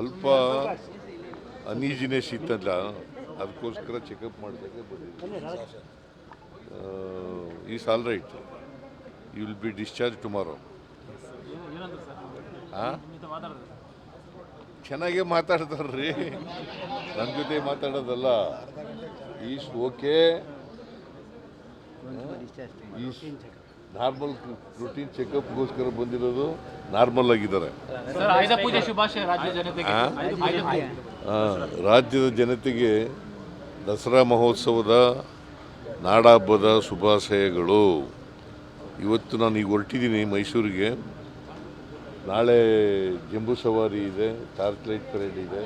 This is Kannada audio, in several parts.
ಸ್ವಲ್ಪ ಅನೀಜಿನೆಸ್ ಇತ್ತಲ್ಲ ಅದಕ್ಕೋಸ್ಕರ ಚೆಕಪ್ ಮಾಡಿದಾಗ ಬಂದಿದೆ. Is all right you will be discharge tomorrow ಹಾಂ ಚೆನ್ನಾಗೇ ಮಾತಾಡ್ತಾರ್ರಿ. ನನ್ನ ಜೊತೆ ಮಾತಾಡೋದಲ್ಲ. Is okay is normal routine ಚೆಕಪ್ಗೋಸ್ಕರ ಬಂದಿರೋದು ನಾರ್ಮಲ್ ಆಗಿದ್ದಾರೆ. ಸರ್ ಆಯುಧ ಪೂಜೆ ಶುಭಾಶಯ ರಾಜ್ಯ ಜನತೆಗೆ. ಆ? ಆಯುಧ ಆ, ರಾಜ್ಯದ ಜನತೆಗೆ ದಸರಾ ಮಹೋತ್ಸವದ ನಾಡಹಬ್ಬದ ಶುಭಾಶಯಗಳು. ಇವತ್ತು ನಾನು ಈಗ ಹೊರಟಿದ್ದೀನಿ ಮೈಸೂರಿಗೆ. ನಾಳೆ ಜಂಬೂ ಸವಾರಿ ಇದೆ ಟಾರ್ಚ್ ಲೈಟ್ ಪರೇಡ್ ಇದೆ.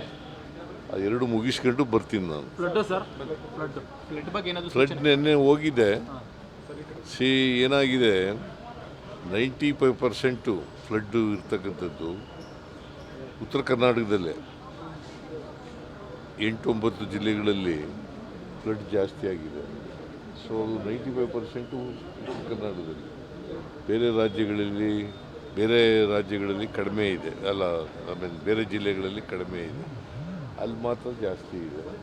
ಆ ಎರಡು ಮುಗಿಸ್ಕೊಂಡು ಬರ್ತೀನಿ ನಾನು. ಫ್ಲಡ್ ನೆನ್ನೆ ಹೋಗಿದೆ. ಸಿ, ಏನಾಗಿದೆ? ನೈಂಟಿ ಫೈವ್ ಪರ್ಸೆಂಟು ಫ್ಲಡ್ಡು ಇರ್ತಕ್ಕಂಥದ್ದು ಉತ್ತರ ಕರ್ನಾಟಕದಲ್ಲೇ. ಎಂಟೊಂಬತ್ತು ಜಿಲ್ಲೆಗಳಲ್ಲಿ ಫ್ಲಡ್ ಜಾಸ್ತಿ ಆಗಿದೆ. ಸೊ, ಅದು ನೈಂಟಿ ಫೈವ್ ಪರ್ಸೆಂಟು ಉತ್ತರ ಕರ್ನಾಟಕದಲ್ಲಿ. ಬೇರೆ ರಾಜ್ಯಗಳಲ್ಲಿ ಬೇರೆ ರಾಜ್ಯಗಳಲ್ಲಿ ಕಡಿಮೆ ಇದೆ. ಅಲ್ಲ ಐ ಮೀನ್ ಬೇರೆ ಜಿಲ್ಲೆಗಳಲ್ಲಿ ಕಡಿಮೆ ಇದೆ. ಅಲ್ಲಿ ಮಾತ್ರ ಜಾಸ್ತಿ ಇದೆ.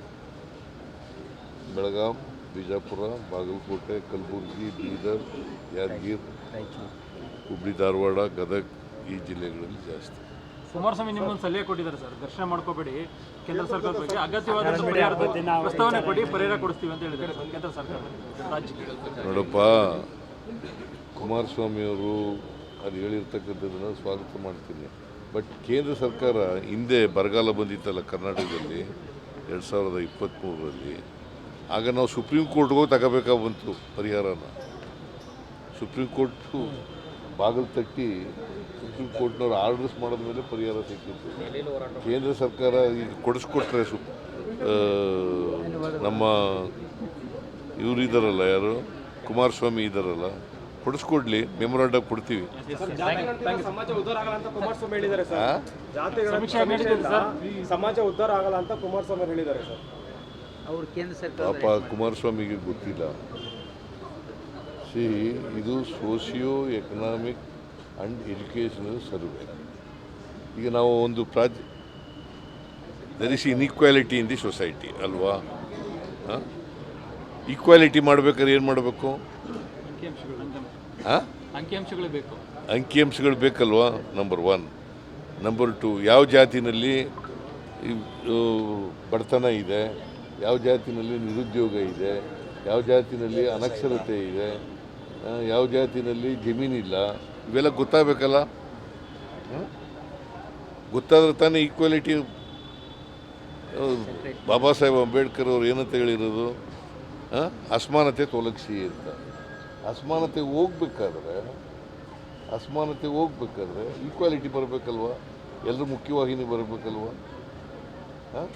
ಬೆಳಗಾಂ ಬಿಜಾಪುರ ಬಾಗಲಕೋಟೆ ಕಲಬುರಗಿ ಬೀದರ್ ಯಾದಗಿರ್ ಹುಬ್ಳಿ ಧಾರವಾಡ ಗದಗ ಈ ಜಿಲ್ಲೆಗಳಲ್ಲಿ ಜಾಸ್ತಿ. ಕುಮಾರಸ್ವಾಮಿ ನಿಮ್ಮೊಂದು ಸಲಹೆ ಕೊಟ್ಟಿದ್ದಾರೆ ಸರ್. ದರ್ಶನ ಮಾಡ್ಕೋಬೇಡಿ. ಕೇಂದ್ರ ಸರ್ಕಾರದ ಬಗ್ಗೆ ಅಗತ್ಯವಾದ ಪ್ರಸ್ತಾವನೆ ಕೊಡಿ ಪರಿಹಾರ ಕೊಡಿಸ್ತೀವಿ ಅಂತ ಹೇಳಿದ್ದಾರೆ ಕೇಂದ್ರ ಸರ್ಕಾರ. ರಾಜ್ಯಕ್ಕೆ ನೋಡಪ್ಪ ಕುಮಾರಸ್ವಾಮಿಯವರು ಅದು ಹೇಳಿರ್ತಕ್ಕಂಥದ್ದನ್ನು ಸ್ವಾಗತ ಮಾಡ್ತೀನಿ. ಬಟ್ ಕೇಂದ್ರ ಸರ್ಕಾರ ಹಿಂದೆ ಬರಗಾಲ ಬಂದಿತ್ತಲ್ಲ ಕರ್ನಾಟಕದಲ್ಲಿ ಎರಡು ಸಾವಿರದ ಇಪ್ಪತ್ತ್ಮೂರರಲ್ಲಿ ಆಗ ನಾವು ಸುಪ್ರೀಂ ಕೋರ್ಟ್ಗೂ ಹೋಗಿ ತಗೋಬೇಕಾಗಿ ಬಂತು ಪರಿಹಾರನ. ಸುಪ್ರೀಂ ಕೋರ್ಟು ಬಾಗಿಲು ತಟ್ಟಿ ಸುಪ್ರೀಂ ಕೋರ್ಟ್ನವ್ರು ಆರ್ಡರ್ಸ್ ಮಾಡಿದ ಮೇಲೆ ಪರಿಹಾರ ಸಿಕ್ಕಿತ್ತು. ಕೇಂದ್ರ ಸರ್ಕಾರ ಈಗ ಕೊಡಿಸ್ಕೊಟ್ರೆ ಸು ನಮ್ಮ ಇವರು ಇದ್ದಾರಲ್ಲ ಯಾರು? ಕುಮಾರಸ್ವಾಮಿ ಇದ್ದಾರಲ್ಲ ಕೊಡಿಸ್ಕೊಡ್ಲಿ ಮೆಮೊರಾಂಡಮ್ ಕೊಡ್ತೀವಿ. ಸಮಾಜ ಉದ್ಧಾರ ಆಗಲ್ಲ ಅಂತ ಕುಮಾರಸ್ವಾಮಿ ಹೇಳಿದ್ದಾರೆ ಸರ್. ಅವ್ರು ಕೇಂದ್ರ ಸರ್ಕಾರ ಪಾಪ ಕುಮಾರಸ್ವಾಮಿಗೆ ಗೊತ್ತಿಲ್ಲ. ಸಿ ಇದು socio economic and educational survey. ಈಗ ನಾವು ಒಂದು ಪ್ರಾಜ್ there is inequality in the society ಅಲ್ವಾ? ಈಕ್ವಾಲಿಟಿ ಮಾಡ್ಬೇಕಾದ್ರೆ ಏನು ಮಾಡಬೇಕು? ಹಾಂ? ಅಂಕಿಅಂಶಗಳು ಬೇಕು. ಅಂಕಿಅಂಶಗಳು ಬೇಕಲ್ವಾ ನಂಬರ್ ಒನ್ ನಂಬರ್ ಟು ಯಾವ ಜಾತಿನಲ್ಲಿ ಇವ್- ಬಡತನ ಇದೆ? ಯಾವ ಜಾತಿನಲ್ಲಿ ನಿರುದ್ಯೋಗ ಇದೆ, ಯಾವ ಜಾತಿನಲ್ಲಿ ಅನಕ್ಷರತೆ ಇದೆ ಯಾವ ಜಾತಿನಲ್ಲಿ ಜಮೀನಿಲ್ಲ ಇವೆಲ್ಲ ಗೊತ್ತಾಗಬೇಕಲ್ಲ? ಗೊತ್ತಾದ್ರೆ ತಾನೇ ಈಕ್ವಾಲಿಟಿ ಬಾಬಾ ಸಾಹೇಬ್ ಅಂಬೇಡ್ಕರ್ ಅವ್ರು ಏನಂತ ಹೇಳಿರೋದು? ಅಸಮಾನತೆ ತೊಲಗಿಸಿ ಅಂತ. ಅಸಮಾನತೆ ಹೋಗ್ಬೇಕಾದ್ರೆ ಅಸಮಾನತೆ ಹೋಗ್ಬೇಕಾದ್ರೆ ಈಕ್ವಾಲಿಟಿ ಬರಬೇಕಲ್ವಾ? ಎಲ್ಲರೂ ಮುಖ್ಯವಾಹಿನಿ ಬರಬೇಕಲ್ವಾ? ಹಾಂ?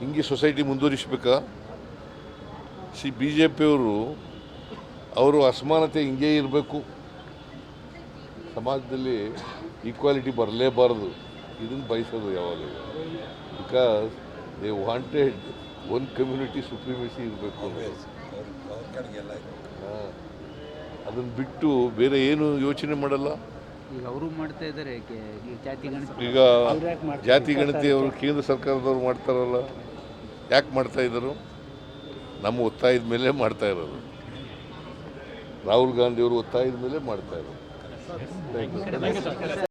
ಹಿಂಗೆ ಸೊಸೈಟಿ ಮುಂದುವರಿಸ್ಬೇಕಾ? ಸಿ ಬಿ ಜೆ ಪಿಯವರು ಅವರು ಅಸಮಾನತೆ ಹಿಂಗೇ ಇರಬೇಕು. ಸಮಾಜದಲ್ಲಿ ಈಕ್ವಾಲಿಟಿ ಬರಲೇಬಾರದು. ಇದನ್ನು ಬಯಸೋದು ಯಾವಾಗಲೂ. Because they wanted one community supremacy ಇರಬೇಕು ಅದನ್ನು ಬಿಟ್ಟು ಬೇರೆ ಏನು ಯೋಚನೆ ಮಾಡಲ್ಲ. ಈಗ ಅವರು ಮಾಡ್ತಾ ಇದ್ದಾರೆ ಜಾತಿ ಗಣತಿ ಈಗ ಜಾತಿ ಗಣತಿ ಅವರು ಕೇಂದ್ರ ಸರ್ಕಾರದವರು ಮಾಡ್ತಾರಲ್ಲ, ಯಾಕೆ ಮಾಡ್ತಾ ಇದ್ದರು? ನಮ್ಮ ಒತ್ತಾಯದ ಮೇಲೆ ಮಾಡ್ತಾ ಇರೋದು. ರಾಹುಲ್ ಗಾಂಧಿ ಅವರು ಒತ್ತಾಯದ ಮೇಲೆ ಮಾಡ್ತಾ ಇರೋದು.